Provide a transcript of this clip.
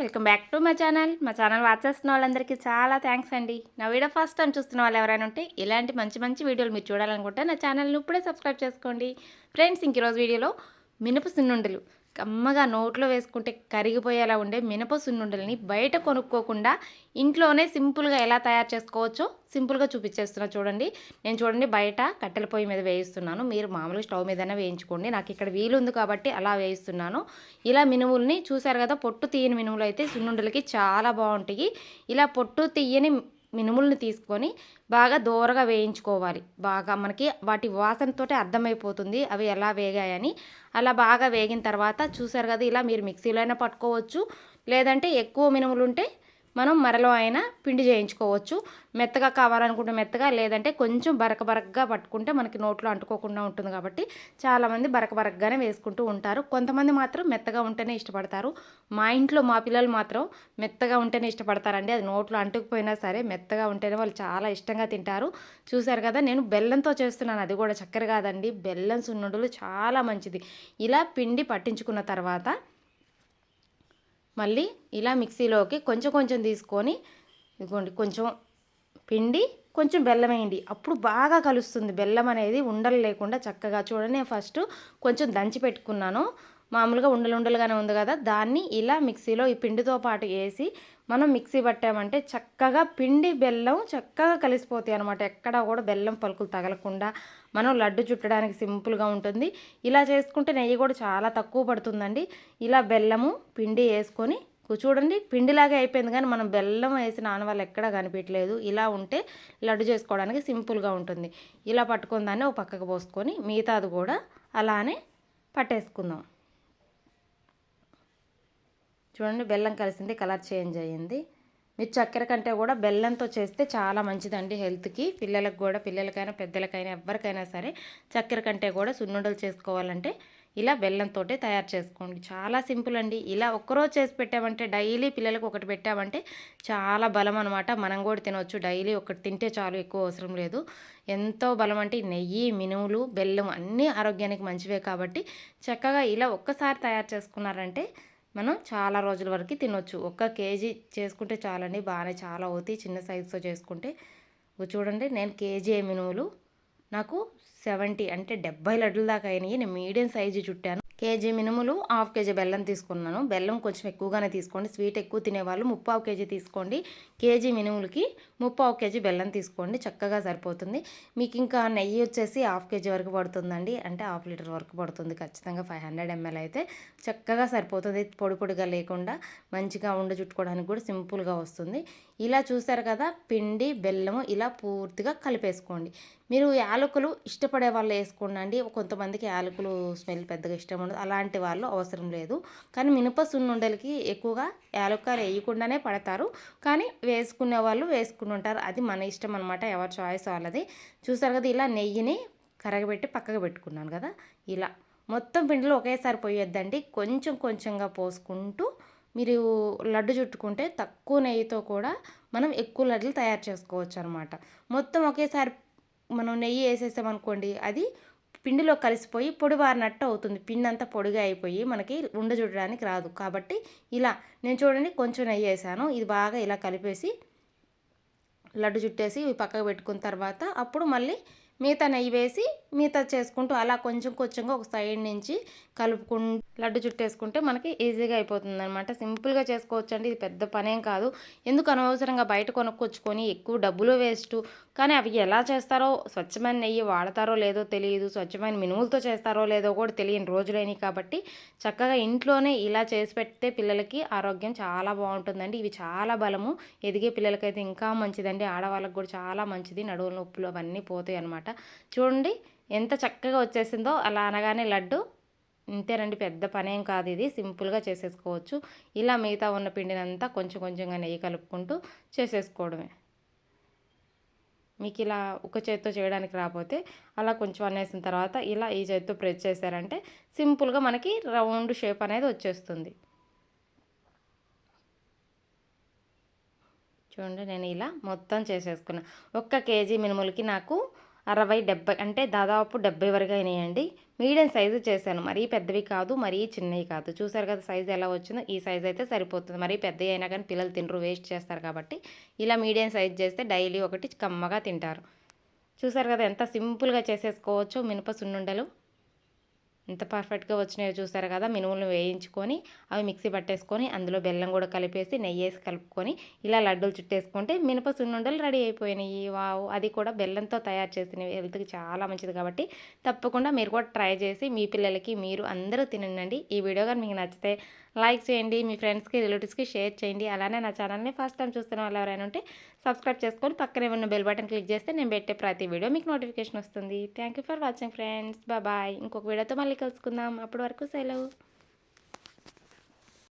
Welcome back to my channel. మా channel watch చేస్తున్న వాళ్ళందరికీ చాలా థ్యాంక్స్ అండి. నా వీడియో ఫస్ట్ టైం చూస్తున్న వాళ్ళు ఎవరైనా ఉంటే ఇలాంటి మంచి మంచి వీడియోలు మీరు చూడాలనుకుంటే నా ఛానల్ని ఇప్పుడే సబ్స్క్రైబ్ చేసుకోండి. ఫ్రెండ్స్ ఇంక ఈరోజు వీడియోలో మినప సున్నుండలు. కమ్మగా నోట్లో వేసుకుంటే కరిగిపోయేలా ఉండే మినప సున్నుండలని బయట కొనుక్కోకుండా ఇంట్లోనే సింపుల్గా ఎలా తయారు చేసుకోవచ్చో సింపుల్గా చూపించేస్తున్నా చూడండి. నేను చూడండి బయట కట్టెల పొయ్యి మీద వేయిస్తున్నాను. మీరు మామూలుగా స్టవ్ మీదనే వేయించుకోండి. నాకు ఇక్కడ వీలుంది కాబట్టి అలా వేయిస్తున్నాను. ఇలా మినుముల్ని చూసారు కదా పొట్టు తీయని మినుములు అయితే సున్నుండలకి చాలా బాగుంటాయి. ఇలా పొట్టు తీయని మినుములను తీసుకొని బాగా దూరగా వేయించుకోవాలి. బాగా మనకి వాటి వాసనతోటే అర్థమైపోతుంది అవి ఎలా వేగాయని. అలా బాగా వేగిన తర్వాత చూసారు కదా ఇలా మీరు మిక్సీలో అయినా పట్టుకోవచ్చు. లేదంటే ఎక్కువ మినుములు ఉంటే మనం మరలో అయినా పిండి చేయించుకోవచ్చు. మెత్తగా కావాలనుకుంటే మెత్తగా లేదంటే కొంచెం బరక బరకగా పట్టుకుంటే మనకి నోట్లో అంటుకోకుండా ఉంటుంది కాబట్టి చాలామంది బరక బరకగానే వేసుకుంటూ ఉంటారు. కొంతమంది మాత్రం మెత్తగా ఉంటేనే ఇష్టపడతారు. మా ఇంట్లో మా పిల్లలు మాత్రం మెత్తగా ఉంటేనే ఇష్టపడతారండి. అది నోట్లో అంటుకుపోయినా సరే మెత్తగా ఉంటేనే వాళ్ళు చాలా ఇష్టంగా తింటారు. చూశారు కదా నేను బెల్లంతో చేస్తున్నాను. అది కూడా చక్కెర కాదండి. బెల్లం సున్నుండలు చాలా మంచిది. ఇలా పిండి పట్టించుకున్న తర్వాత మళ్ళీ ఇలా మిక్సీలోకి కొంచెం కొంచెం తీసుకొని ఇదిగోండి కొంచెం పిండి కొంచెం బెల్లం వేయండి. అప్పుడు బాగా కలుస్తుంది. బెల్లం అనేది ఉండలు లేకుండా చక్కగా చూడండి నేను ఫస్ట్ కొంచెం దంచి పెట్టుకున్నాను. మామూలుగా ఉండలు ఉండలుగానే ఉంది కదా దాన్ని ఇలా మిక్సీలో ఈ పిండితో పాటు వేసి మనం మిక్సీ పట్టామంటే చక్కగా పిండి బెల్లం చక్కగా కలిసిపోతాయి అనమాట ఎక్కడ కూడా బెల్లం పలుకులు తగలకుండా మనం లడ్డు చుట్టడానికి సింపుల్గా ఉంటుంది. ఇలా చేసుకుంటే నెయ్యి కూడా చాలా తక్కువ పడుతుందండి. ఇలా బెల్లము పిండి వేసుకొని చూడండి పిండిలాగే అయిపోయింది కానీ మనం బెల్లం వేసిన ఆనవాళ్ళు ఎక్కడా కనిపించలేదు ఇలా ఉంటే లడ్డు చేసుకోవడానికి సింపుల్గా ఉంటుంది. ఇలా పట్టుకుందాన్ని ఒక పక్కకు పోసుకొని మిగతాది కూడా అలానే పట్టేసుకుందాం. చూడండి బెల్లం కలిసింది కలర్ చేంజ్ అయ్యింది. మీరు చక్కెర కంటే కూడా బెల్లంతో చేస్తే చాలా మంచిదండి హెల్త్కి. పిల్లలకు కూడా పిల్లలకైనా పెద్దలకైనా ఎవరికైనా సరే చక్కెర కంటే కూడా సున్నుండలు చేసుకోవాలంటే ఇలా బెల్లంతో తయారు చేసుకోండి. చాలా సింపుల్ అండి. ఇలా ఒక్కరోజు చేసి పెట్టామంటే డైలీ పిల్లలకు ఒకటి పెట్టామంటే చాలా బలం అనమాట మనం కూడా తినవచ్చు డైలీ ఒకటి తింటే చాలు ఎక్కువ అవసరం లేదు. ఎంతో బలం అంటే నెయ్యి మినుములు బెల్లం అన్నీ ఆరోగ్యానికి మంచివే కాబట్టి చక్కగా ఇలా ఒక్కసారి తయారు చేసుకున్నారంటే మనం చాలా రోజుల వరకు తినొచ్చు. ఒక్క కేజీ చేసుకుంటే చాలండి బాగానే చాలా అవుతాయి. చిన్న సైజుతో చేసుకుంటే. చూడండి నేను కేజీ మినుములు నాకు సెవెంటీ అంటే డెబ్బై లడ్డుల దాకా అయినాయి. నేను మీడియం సైజు చుట్టాను. కేజీ మినుములు హాఫ్ కేజీ బెల్లం తీసుకున్నాను. బెల్లం కొంచెం ఎక్కువగానే తీసుకోండి. స్వీట్ ఎక్కువ తినేవాళ్ళు ముప్పావు కేజీ తీసుకోండి. కేజీ మినుములకి ముప్పావు కేజీ బెల్లం తీసుకోండి. చక్కగా సరిపోతుంది. మీకు ఇంకా నెయ్యి వచ్చేసి హాఫ్ కేజీ వరకు పడుతుందండి. అంటే హాఫ్ లీటర్ వరకు పడుతుంది. ఖచ్చితంగా ఫైవ్ హండ్రెడ్ ఎంఎల్ అయితే చక్కగా సరిపోతుంది. పొడి పొడిగా లేకుండా మంచిగా ఉండ చుట్టుకోవడానికి కూడా సింపుల్గా వస్తుంది. ఇలా చూసారు కదా పిండి బెల్లము ఇలా పూర్తిగా కలిపేసుకోండి. మీరు యాలకులు ఇష్టపడే వాళ్ళు వేసుకోండి కొంతమందికి యాలకులు స్మెల్ పెద్దగా ఇష్టం ఉండదు. అలాంటి వాళ్ళు అవసరం లేదు. కానీ మినప సున్నుండలకి ఎక్కువగా యాలక్కాయలు వేయకుండానే పడతారు. కానీ వేసుకునే వాళ్ళు వేసుకుని ఉంటారు. అది మన ఇష్టం అనమాట ఎవరి చాయిస్ వాళ్ళది. చూసారు కదా ఇలా నెయ్యిని కరగబెట్టి పక్కకు పెట్టుకున్నాను కదా ఇలా. మొత్తం పిండిలో ఒకేసారి పోయొద్దండి. కొంచెం కొంచెంగా పోసుకుంటూ మీరు లడ్డు చుట్టుకుంటే తక్కువ నెయ్యితో కూడా మనం ఎక్కువ లడ్డులు తయారు చేసుకోవచ్చు అనమాట మొత్తం ఒకేసారి మనం నెయ్యి వేసేసామనుకోండి అది పిండిలో కలిసిపోయి పొడివారినట్టు అవుతుంది. పిండి అంతా పొడిగా అయిపోయి మనకి ఉండ చూడడానికి రాదు. కాబట్టి ఇలా నేను చూడండి కొంచెం నెయ్యి వేసాను. ఇది బాగా ఇలా కలిపేసి లడ్డు చుట్టేసి పక్కకు పెట్టుకున్న తర్వాత అప్పుడు మళ్ళీ మిగతా నెయ్యి వేసి మిగతా చేసుకుంటూ అలా కొంచెం కొంచెంగా ఒక సైడ్ నుంచి కలుపుకుంటూ లడ్డు చుట్టేసుకుంటే మనకి ఈజీగా అయిపోతుంది అనమాట సింపుల్గా చేసుకోవచ్చు అండి ఇది పెద్ద పనేం కాదు. ఎందుకు అనవసరంగా బయట కొనుక్కొచ్చుకొని ఎక్కువ డబ్బులు వేస్ట్? కానీ అవి ఎలా చేస్తారో స్వచ్ఛమైన నెయ్యి వాడతారో లేదో తెలియదు. స్వచ్ఛమైన మినుములతో చేస్తారో లేదో కూడా తెలియని రోజులైనవి కాబట్టి చక్కగా ఇంట్లోనే ఇలా చేసి పెడితే పిల్లలకి ఆరోగ్యం చాలా బాగుంటుందండి. ఇవి చాలా బలము. ఎదిగే పిల్లలకైతే ఇంకా మంచిదండి. ఆడవాళ్ళకి కూడా చాలా మంచిది. నడువుల నొప్పులు అవన్నీ పోతాయి అనమాట చూడండి ఎంత చక్కగా వచ్చేసిందో. అలా అనగానే లడ్డు ఇంతేనండి పెద్ద పనేం కాదు ఇది. సింపుల్గా చేసేసుకోవచ్చు. ఇలా మిగతా ఉన్న పిండినంతా కొంచెం కొంచెంగా నెయ్యి కలుపుకుంటూ చేసేసుకోవడమే. మీకు ఇలా ఒక చేతితో చేయడానికి రాకపోతే అలా కొంచెం అనేసిన తర్వాత ఇలా ఈ చేతితో ప్రెస్ చేశారంటే సింపుల్గా మనకి రౌండ్ షేప్ అనేది వచ్చేస్తుంది. చూడండి నేను ఇలా మొత్తం చేసేసుకున్నా. ఒక్క కేజీ మినుములకి నాకు అరవై డెబ్బై అంటే దాదాపు డెబ్బై వరకు అయినాయండి. మీడియం సైజు చేశాను. మరీ పెద్దవి కాదు మరీ చిన్నవి కాదు. చూసారు కదా సైజు ఎలా వచ్చిందో? ఈ సైజు అయితే సరిపోతుంది. మరీ పెద్దవి అయినా కానీ పిల్లలు తినరు వేస్ట్ చేస్తారు కాబట్టి ఇలా మీడియం సైజు చేస్తే డైలీ ఒకటి కమ్మగా తింటారు. చూసారు కదా ఎంత సింపుల్గా చేసేసుకోవచ్చు మినప సున్నుండలు. ఎంత పర్ఫెక్ట్గా వచ్చినాయో చూసారు కదా మినుములు వేయించుకొని అవి మిక్సీ పట్టేసుకొని అందులో బెల్లం కూడా కలిపేసి నెయ్యి వేసి కలుపుకొని ఇలా లడ్డూలు చుట్టేసుకుంటే మినప సున్నుండలు రెడీ అయిపోయినాయి. వావ్! అది కూడా బెల్లంతో తయారు చేసినవి హెల్త్కి చాలా మంచిది కాబట్టి తప్పకుండా మీరు కూడా ట్రై చేసి మీ పిల్లలకి మీరు అందరూ తినండి. ఈ వీడియో కానీ మీకు నచ్చితే లైక్ చేయండి మీ ఫ్రెండ్స్కి రిలేటివ్స్కి షేర్ చేయండి. అలానే నా ఛానల్ని ఫస్ట్ టైం చూస్తున్న వాళ్ళు ఎవరైనా ఉంటే సబ్స్క్రైబ్ చేసుకొని పక్కనే ఉన్న బెల్ బటన్ క్లిక్ చేస్తే నేను పెట్టే ప్రతి వీడియో మీకు నోటిఫికేషన్ వస్తుంది. Thank you for watching friends. Bye ఇంకొక వీడియోతో మళ్ళీ కలుసుకుందాం. అప్పటి వరకు సెలవు.